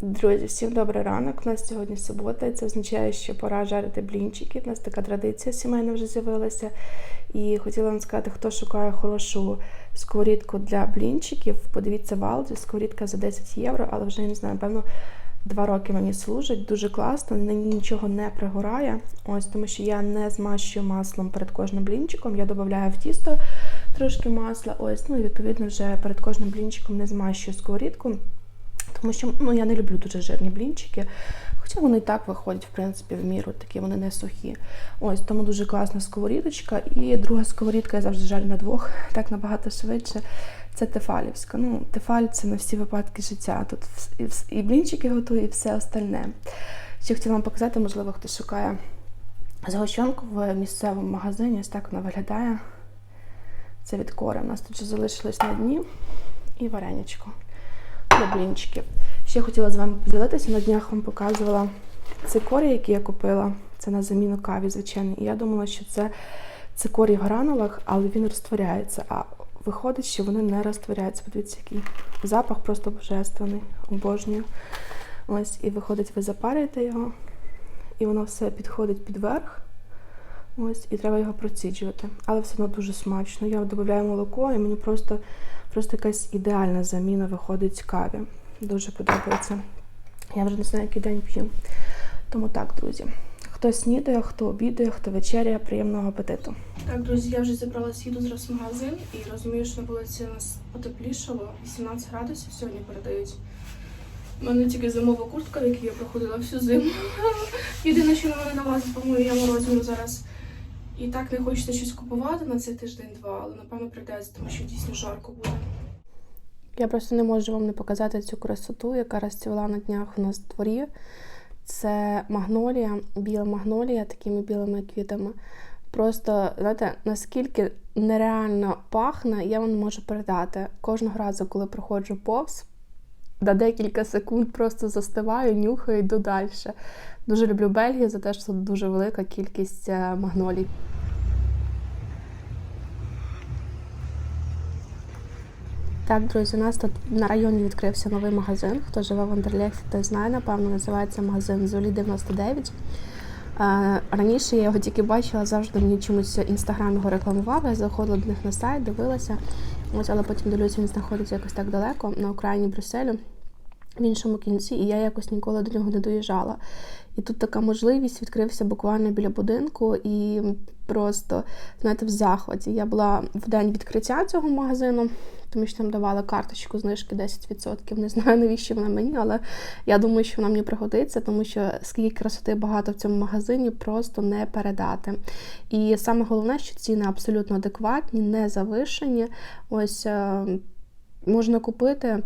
Друзі, всім добрий ранок. У нас сьогодні субота, і це означає, що пора жарити блінчики. У нас така традиція сімейна вже з'явилася. І хотіла вам сказати, хто шукає хорошу сковорідку для блінчиків, подивіться в Алді, сковорідка за 10 євро, але вже я не знаю, напевно, два роки мені служить. Дуже класно, на ній нічого не пригорає. Ось тому що я не змащую маслом перед кожним блінчиком. Я додаю в тісто трошки масла. Ось, ну і відповідно вже перед кожним блінчиком не змащую сковорідку. Тому що ну, я не люблю дуже жирні блінчики. Хоча вони і так виходять, в принципі, в міру, такі вони не сухі. Ось тому дуже класна сковорідочка. І друга сковорідка, я завжди жарю на двох, так набагато швидше. Це тефалівська. Ну, тефаль це на всі випадки життя. Тут і, блінчики готую, і все остальне. Ще хотіла вам показати, можливо, хтось шукає згущенку в місцевому магазині. Ось так вона виглядає. Це від кори. У нас тут вже залишилось на дні і вареничко для блінчиків. Ще хотіла з вами поділитися. На днях вам показувала цикорій, який я купила. Це на заміну каві, звичайно. І я думала, що це цикорій в гранулах, але він розтворяється. А виходить, що вони не розтворяються. Подивіться, який запах просто божественний, обожнюю. Ось, і виходить, ви запарюєте його, і воно все підходить під верх. Ось, і треба його проціджувати. Але все одно дуже смачно. Я додаю молоко, і мені просто, просто якась ідеальна заміна виходить каві. Дуже подобається. Я вже не знаю, який день п'ю. Тому так, друзі. Хто снідає, хто обідає, хто вечеряє, приємного апетиту. Так, друзі, я вже зібралась, їду зараз в магазин і розумію, що на вулиці у нас потеплішало. 18 градусів сьогодні передають. У мене тільки зимова куртка, в якій я проходила всю зиму. Єдине, що на мене налазить по моєму розміру зараз. І так не хочеться щось купувати на цей тиждень-два, але напевно прийдеться, тому що дійсно жарко буде. Я просто не можу вам не показати цю красоту, яка розцвіла на днях у нас в дворі. Це магнолія, біла магнолія такими білими квітами. Просто, знаєте, наскільки нереально пахне, я вам можу передати. Кожного разу, коли проходжу повз, на декілька секунд просто застиваю, нюхаю йду далі. Дуже люблю Бельгію за те, що тут дуже велика кількість е, магнолій. Так, друзі, у нас тут на районі відкрився новий магазин. Хто живе в Андерлехті, той знає, напевно, називається магазин Золі 99. Е, Раніше я його тільки бачила, завжди мені чомусь інстаграм його рекламував. Я заходила до них на сайт, дивилася. Ось, але потім дивлюся, він знаходиться якось так далеко на окраїні Брюсселю, в іншому кінці, і я якось ніколи до нього не доїжджала. І тут така можливість відкрився буквально біля будинку і просто, знаєте, в захваті. Я була в день відкриття цього магазину, тому що там давали карточку знижки 10%. Не знаю, навіщо вона мені, але я думаю, що вона мені пригодиться, тому що скільки красоти багато в цьому магазині, просто не передати. І саме головне, що ціни абсолютно адекватні, не завишені. Ось е, можна купити.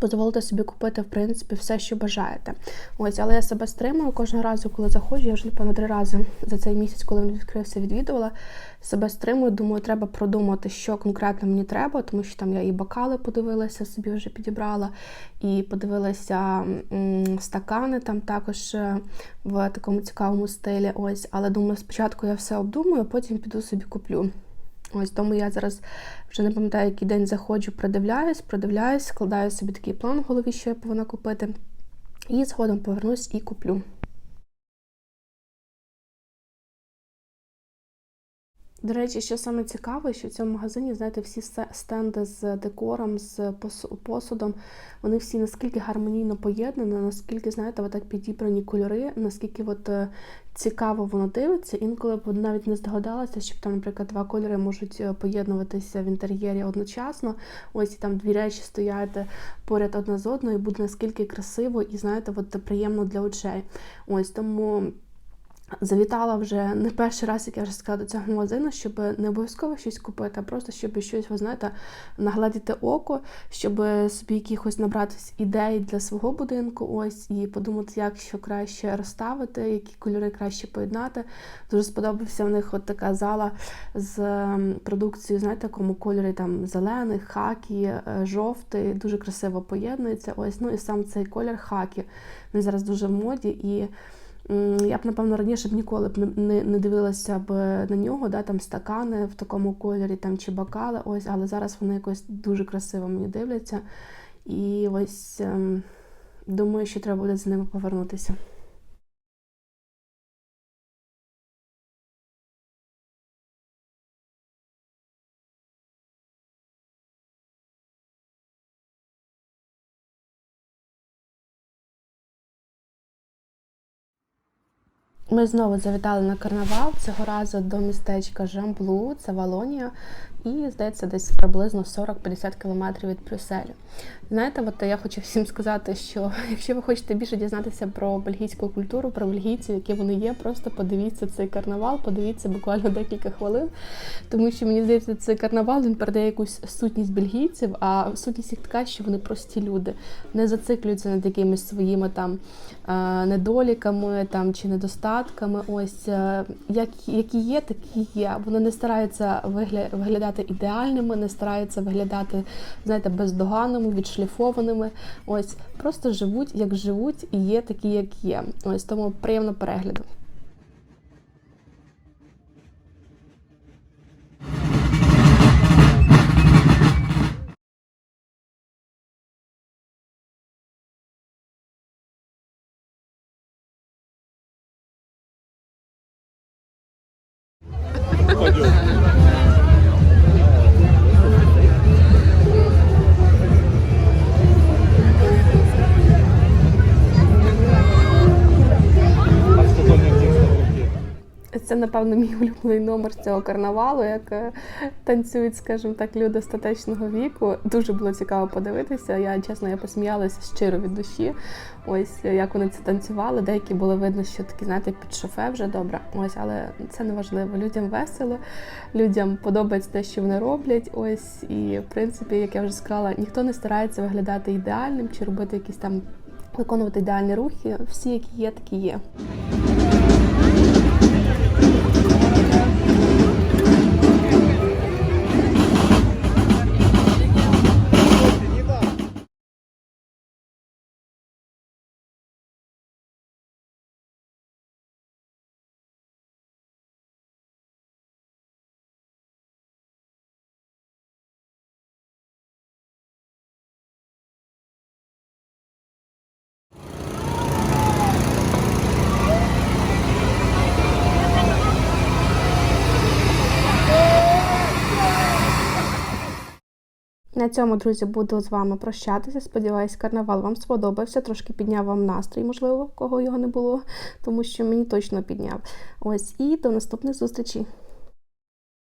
Дозволити собі купити, в принципі, все, що бажаєте. Ось, але я себе стримую кожного разу, коли заходжу. Я вже, напевно, три рази за цей місяць, коли він відкрився, відвідувала. Себе стримую, думаю, треба продумати, що конкретно мені треба, тому що там я і бокали подивилася, собі вже підібрала, і подивилася стакани там також е, в такому цікавому стилі. Ось, але думаю, спочатку я все обдумаю, потім піду собі куплю. Ось тому я зараз вже не пам'ятаю, який день заходжу, продивляюсь, продивляюсь, складаю собі такий план в голові, що я повинна купити. І згодом повернусь і куплю. До речі, що саме цікаве, що в цьому магазині, знаєте, всі стенди з декором, з посудом, вони всі наскільки гармонійно поєднані, наскільки, знаєте, так підібрані кольори, наскільки от е, цікаво воно дивиться. Інколи б навіть не здогадалася, що там, наприклад, два кольори можуть е, поєднуватися в інтер'єрі одночасно. Ось і там дві речі стоять поряд одна з одною, і буде наскільки красиво і, знаєте, от приємно для очей. Ось тому. Завітала вже не перший раз, як я вже сказала, до цього магазину, щоб не обов'язково щось купити, а просто щоб щось, ви знаєте, нагладити око, щоб собі якихось набрати ідей для свого будинку, ось, і подумати, як що краще розставити, які кольори краще поєднати. Дуже сподобався в них от така зала з продукцією, знаєте, такому кольорі там зелений, хакі, е, жовтий, дуже красиво поєднується. Ось, ну і сам цей колір хакі. Він зараз дуже в моді і. Я б, напевно, раніше б ніколи б не не дивилася б на нього, да, там стакани в такому кольорі там, чи бокали, ось, але зараз вони якось дуже красиво мені дивляться. І ось ем, Думаю, що треба буде з ними повернутися. Ми знову завітали на карнавал. Цього разу до містечка Жамблу, це Валонія, і здається, десь приблизно 40-50 кілометрів від Брюсселя. Знаєте, от я хочу всім сказати, що якщо ви хочете більше дізнатися про бельгійську культуру, про бельгійців, які вони є, просто подивіться цей карнавал, подивіться буквально декілька хвилин. Тому що мені здається, цей карнавал він передає якусь сутність бельгійців, а сутність їх така, що вони прості люди, не зациклюються над якимись своїми там е, недоліками там чи недостатками. Ось е, як, які є, такі є. Вони не стараються вигля, виглядати ідеальними, не стараються виглядати, знаєте, бездоганними, відшліфованими. Ось просто живуть, як живуть, і є такі, як є. Ось тому приємно перегляду. Це, напевно, мій улюблений номер цього карнавалу, як е, танцюють, скажімо так, люди статечного віку. Дуже було цікаво подивитися. Я чесно я посміялася щиро від душі. Ось е, як вони це танцювали. Деякі було видно, що такі, знаєте, під шофе вже добре. Ось, але це не важливо. Людям весело, людям подобається те, що вони роблять. Ось і в принципі, як я вже сказала, ніхто не старається виглядати ідеальним чи робити якісь там виконувати ідеальні рухи. Всі, які є, такі є. На цьому, друзі, буду з вами прощатися. Сподіваюсь, карнавал вам сподобався. Трошки підняв вам настрій, можливо, в кого його не було, тому що мені точно підняв. Ось і до наступних зустрічей.